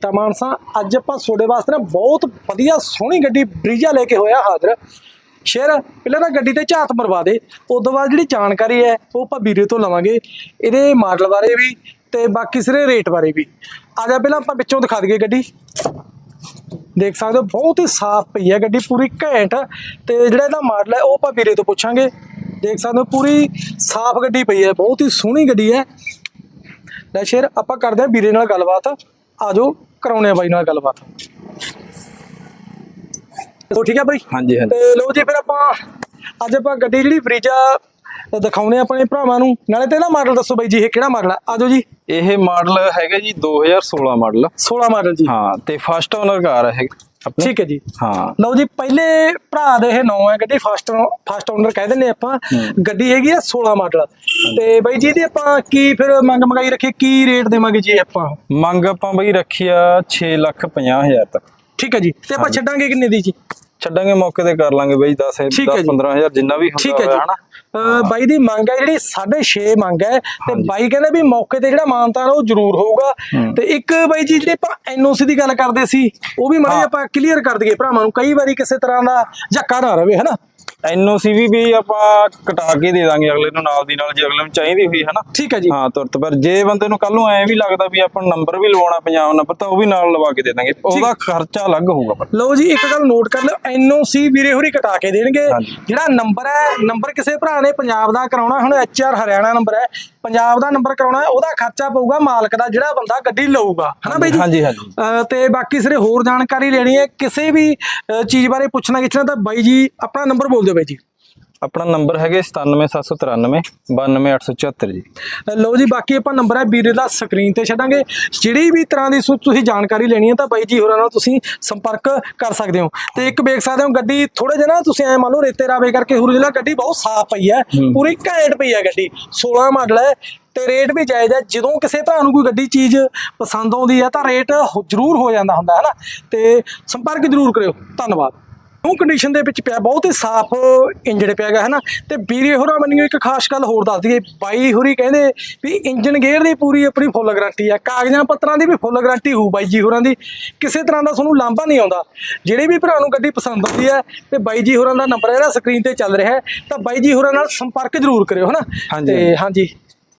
ਕੀਤਾ ਮਾਨਸਾ। ਅੱਜ ਆਪਾਂ ਤੁਹਾਡੇ ਵਾਸਤੇ ਨਾ ਬਹੁਤ ਵਧੀਆ ਸੋਹਣੀ ਗੱਡੀ ਬਰੀਜਾ ਲੈ ਕੇ ਹੋਇਆ ਹਾਜ਼ਰ। ਸ਼ੇਰ, ਪਹਿਲਾਂ ਤਾਂ ਗੱਡੀ ਤੇ ਝਾਤ ਮਰਵਾ ਦੇ। ਉਸ ਤੋਂ ਬਾਅਦ ਜਿਹੜੀ ਜਾਣਕਾਰੀ ਹੈ, ਉਹ ਆਪਾਂ ਵੀਰੇ ਤੋਂ ਲਵਾਂਗੇ। ਇਹਦੇ ਮਾਡਲ ਬਾਰੇ ਵੀ ਤੇ ਬਾਕੀ ਸਾਰੇ ਰੇਟ ਬਾਰੇ ਵੀ। ਆ ਜਾ ਪਹਿਲਾਂ ਆਪਾਂ ਵਿੱਚੋਂ ਦਿਖਾ ਦਈਏ ਗੱਡੀ। ਦੇਖ ਸਕਦੇ ਹੋ, ਬਹੁਤ ਹੀ ਸਾਫ਼ ਪਈ ਹੈ ਗੱਡੀ, ਪੂਰੀ ਘੈਂਟ। ਤੇ ਜਿਹੜਾ ਇਹਦਾ ਮਾਡਲ ਹੈ, ਉਹ ਆਪਾਂ ਵੀਰੇ ਤੋਂ ਪੁੱਛਾਂਗੇ। ਦੇਖ ਸਕਦੇ ਹੋ, ਪੂਰੀ ਸਾਫ਼ ਗੱਡੀ ਪਈ ਹੈ, ਬਹੁਤ ਹੀ ਸੋਹਣੀ ਗੱਡੀ ਹੈ। ਲੈ ਸ਼ੇਰ, ਆਪਾਂ ਕਰਦੇ ਹਾਂ ਵੀਰੇ ਨਾਲ ਗੱਲਬਾਤ। ਆਜੋ ਕਰਾਉਣੇ ਆ ਬਾਈ ਨਾਲ ਗੱਲਬਾਤ? ਤੋ ਠੀਕ ਹੈ ਬਾਈ? ਹਾਂਜੀ ਹਾਂਜੀ। ਤੇ ਲੋ ਜੀ ਫਿਰ ਆਪਾਂ ਅੱਜ ਆਪਾਂ ਗੱਡੀ ਜਿਹੜੀ ਫਰੀਜਾ ਦਿਖਾਉਣੇ ਆ ਆਪਣੇ ਭਰਾਵਾਂ ਨੂੰ। ਨਾਲੇ ਤੇ ਇਹਦਾ ਮਾਡਲ ਦੱਸੋ ਬਾਈ ਜੀ ਇਹ ਕਿਹੜਾ ਮਾਡਲ ਆ? ਆਜੋ ਜੀ। ਇਹ ਮਾਡਲ ਹੈਗਾ ਜੀ 2016 ਮਾਡਲ 16 ਮਾਡਲ ਜੀ। ਹਾਂ ਤੇ ਫਸਟ ਓਨਰ ਕਾਰ ਹੈ ਆਪਣੀ? ਠੀਕ ਹੈ ਜੀ। ਹਾਂ। ਲਓ ਜੀ ਪਹਿਲੇ ਭਰਾ ਦੇ ਇਹ ਨੌ ਹੈ ਗੱਡੀ ਫਸਟ ਫਸਟ ਓਨਰ ਕਹਿ ਦਿੰਦੇ ਆਪਾਂ। ਗੱਡੀ ਹੈਗੀ ਆ 16 ਮਾਡਲ। ਤੇ ਬਾਈ ਜੀ ਦੀ ਆਪਾਂ ਕੀ ਫਿਰ ਮੰਗ ਮੰਗਾਈ ਰੱਖੀ ਕੀ ਰੇਟ ਦੇਵਾਂਗੇ ਜੀ ਆਪਾਂ? ਮੰਗ ਆਪਾਂ ਬਈ ਰੱਖੀ ਆ 6 ਲੱਖ 50 ਹਜ਼ਾਰ ਤੱਕ। ਠੀਕ ਹੈ ਜੀ। ਤੇ ਆਪਾਂ ਛੱਡਾਂਗੇ ਕਿੰਨੇ ਦੀ ਜੀ? ਛੱਡਾਂਗੇ ਮੌਕੇ ਤੇ ਕਰ ਲਾਂਗੇ ਬਈ 10 ਠੀਕ ਹੈ 10 ਜੀ। 15000 ਜਿੰਨਾ ਵੀ ਹੁੰਦਾ ਹੈ ਹਨਾ? ਬਾਈ ਦੀ ਮੰਗ ਹੈ ਜਿਹੜੀ 6.5 ਮੰਗ ਹੈ ਤੇ ਬਾਈ ਕਹਿੰਦੇ ਵੀ ਮੌਕੇ ਤੇ ਜਿਹੜਾ ਮਾਨਤਾ ਉਹ ਜ਼ਰੂਰ ਹੋਊਗਾ। ਤੇ ਇੱਕ ਬਾਈ ਜੀ ਜਿਹੜੇ ਆਪਾਂ ਐਨਓਸੀ ਦੀ ਗੱਲ ਕਰਦੇ ਸੀ ਉਹ ਵੀ ਮਾੜੀ ਆਪਾਂ ਕਲੀਅਰ ਕਰ ਦਈਏ ਭਰਾਵਾਂ ਨੂੰ ਕਈ ਵਾਰੀ ਕਿਸੇ ਤਰ੍ਹਾਂ ਦਾ ਝੱਕਾ ਨਾ ਰਵੇ ਹਨਾ? ਐਨਓਸੀ ਵੀ ਵੀ ਆਪਾਂ ਕਟਾ ਕੇ ਦੇ ਦਾਂਗੇ ਅਗਲੇ ਨੂੰ ਨਾਲ ਦੀ ਨਾਲ ਜੇ ਅਗਲੇ ਨੂੰ ਚਾਹੀਦੀ ਹੋਈ ਹਨਾ? ਠੀਕ ਹੈ ਜੀ। ਹਾਂ ਤੁਰਤ। ਪਰ ਜੇ ਬੰਦੇ ਨੂੰ ਕੱਲ ਨੂੰ ਐ ਵੀ ਲੱਗਦਾ ਵੀ ਆਪਾਂ ਨੰਬਰ ਵੀ ਲਵਾਉਣਾ ਪੰਜਾਬ ਨੰਬਰ ਤਾਂ ਉਹ ਵੀ ਨਾਲ ਲਵਾ ਕੇ ਦੇ ਦਾਂਗੇ। ਉਹਦਾ ਖਰਚਾ ਅਲੱਗ ਹੋਊਗਾ। ਪਰ ਲਓ ਜੀ ਇੱਕ ਗੱਲ ਨੋਟ ਕਰ ਲਿਓ। ਐਨਓਸੀ ਵੀਰੇ ਹੋਰੀ ਕਟਾ ਕੇ ਦੇਣਗੇ। ਜਿਹੜਾ ਨੰਬਰ ਹੈ ਨੰਬਰ ਕਿਸੇ ਭਰਾ ਨੇ ਪੰਜਾਬ ਦਾ ਕਰਾਉਣਾ ਹੁਣ ਐਚਆਰ ਹਰਿਆਣਾ ਨੰਬਰ ਹੈ। ਪੰਜਾਬ ਦਾ ਨੰਬਰ ਕਰਾਉਣਾ ਹੈ, ਉਹਦਾ ਖਰਚਾ ਪਊਗਾ ਮਾਲਕ ਦਾ ਜਿਹੜਾ ਬੰਦਾ ਗੱਡੀ ਲਊਗਾ। ਹਨਾ ਬਾਈ ਜੀ? ਹਾਂਜੀ ਹਾਂਜੀ ਤੇ ਬਾਕੀ ਸਿਰੇ ਹੋਰ ਜਾਣਕਾਰੀ ਲੈਣੀ ਹੈ। ਕਿਸੇ ਵੀ ਚੀਜ਼ ਬਾਰੇ ਪੁੱਛਣਾ ਕਿਛਣਾ ਤਾਂ ਬਾਈ ਜੀ ਆਪਣਾ ਨੰਬਰ ਬੋਲ ਦਿਓ ਬਾਈ ਜੀ? ਆਪਣਾ ਨੰਬਰ ਹੈਗਾ 97793 92874 ਜੀ। ਲਓ ਜੀ ਬਾਕੀ ਆਪਾਂ ਨੰਬਰ ਹੈ ਵੀਰੇ ਦਾ ਸਕਰੀਨ ਤੇ ਛੱਡਾਂਗੇ। ਜਿਹੜੀ ਵੀ ਤਰ੍ਹਾਂ ਦੀ ਤੁਸੀਂ ਜਾਣਕਾਰੀ ਲੈਣੀ ਹੈ ਤਾਂ ਬਾਈ ਜੀ ਹੋਰਾਂ ਨਾਲ ਤੁਸੀਂ ਸੰਪਰਕ ਕਰ ਸਕਦੇ ਹੋ। ਤੇ ਇੱਕ ਵੇਖ ਸਕਦੇ ਹੋ ਗੱਡੀ ਥੋੜੇ ਜਿਹਾ ਨਾ ਤੁਸੀਂ ਐ ਮੰਨ ਲਓ ਰੇਤੇ ਰਾਵੇ ਕਰਕੇ ਹੁਰੂ ਜਿਹੜਾ ਗੱਡੀ ਬਹੁਤ ਸਾਫ਼ ਪਈ ਹੈ ਪੂਰੀ ਘੈਂਟ ਪਈ ਹੈ ਗੱਡੀ। 16 ਮਾਡਲ ਹੈ ਤੇ ਰੇਟ ਵੀ ਜਾਇਜ਼ ਹੈ। ਜਦੋਂ ਕਿਸੇ ਭਰਾ ਨੂੰ ਕੋਈ ਗੱਡੀ ਚੀਜ਼ ਪਸੰਦ ਆਉਂਦੀ ਹੈ ਤਾਂ ਰੇਟ ਜ਼ਰੂਰ ਹੋ ਜਾਂਦਾ ਹੁੰਦਾ ਹੈ ਨਾ। ਤੇ ਸੰਪਰਕ ਜ਼ਰੂਰ ਕਰਿਓ। ਧੰਨਵਾਦ। ਉਹ ਕੰਡੀਸ਼ਨ ਦੇ ਵਿੱਚ ਪਿਆ ਬਹੁਤ ਹੀ ਸਾਫ਼ ਇੰਜਣ ਪਿਆ ਗਾ ਹੈ ਨਾ? ਤੇ ਵੀਰੇ ਹੋਰਾਂ ਮੈਨੂੰ ਇੱਕ ਖਾਸ ਗੱਲ ਹੋਰ ਦੱਸ ਦਈਏ ਬਾਈ ਹੋਰੀ ਕਹਿੰਦੇ ਵੀ ਇੰਜਨ ਗੇਅਰ ਦੀ ਪੂਰੀ ਆਪਣੀ ਫੁੱਲ ਗਾਰੰਟੀ ਆ ਕਾਗਜ਼ਾਂ ਪੱਤਰਾਂ ਦੀ ਵੀ ਫੁੱਲ ਗਾਰੰਟੀ ਹੋਊ ਬਾਈ ਜੀ ਹੋਰਾਂ ਦੀ ਕਿਸੇ ਤਰ੍ਹਾਂ ਦਾ ਤੁਹਾਨੂੰ ਲਾਂਭਾ ਨਹੀਂ ਆਉਂਦਾ। ਜਿਹੜੇ ਵੀ ਭਰਾ ਨੂੰ ਗੱਡੀ ਪਸੰਦ ਆਉਂਦੀ ਹੈ ਤੇ ਬਾਈ ਜੀ ਹੋਰਾਂ ਦਾ ਨੰਬਰ ਜਿਹੜਾ ਸਕਰੀਨ ਤੇ ਚੱਲ ਰਿਹਾ ਹੈ ਤਾਂ ਬਾਈ ਜੀ ਹੋਰਾਂ ਨਾਲ ਸੰਪਰਕ ਜ਼ਰੂਰ ਕਰਿਓ ਹਨਾ। ਤੇ ਹਾਂਜੀ।